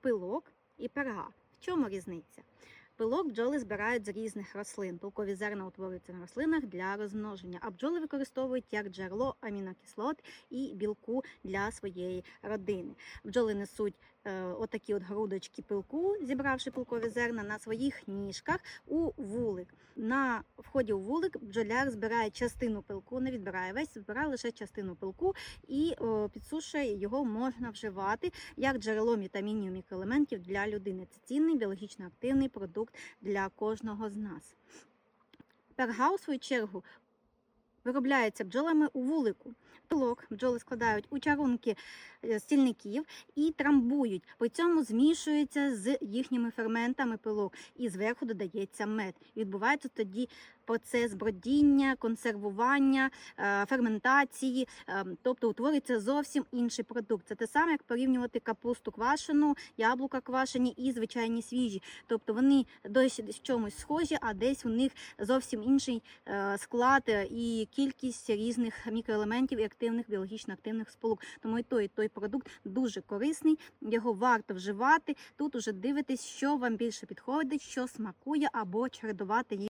пилок і перга. В чому різниця? Пилок бджоли збирають з різних рослин. Пилкові зерна утворюються на рослинах для розмноження, а бджоли використовують як джерело амінокислот і білку для своєї родини. Бджоли несуть е, отакі от грудочки пилку, зібравши пилкові зерна на своїх ніжках у вулик. На вході у вулик бджоляр збирає частину пилку, не відбирає весь, збирає лише частину пилку і о, підсушує його можна вживати як джерело вітамінів мікроелементів для людини. Це цінний біологічно активний продукт для кожного з нас. Перга, у свою чергу, виробляється бджолами у вулику. Пилок бджоли складають у чарунки е, стільників і трамбують. При цьому змішується з їхніми ферментами пилок, і зверху додається мед. Відбувається тоді процес бродіння, консервування, е, ферментації, е, тобто утворюється зовсім інший продукт. Це те саме, як порівнювати капусту квашену, яблука квашені і звичайні свіжі. Тобто вони десь в чомусь схожі, а десь у них зовсім інший склад і кількість різних мікроелементів і активних біологічно активних сполук. Тому і той, і той продукт дуже корисний, його варто вживати. Тут уже дивитесь, що вам більше підходить, що смакує, або чередувати їх.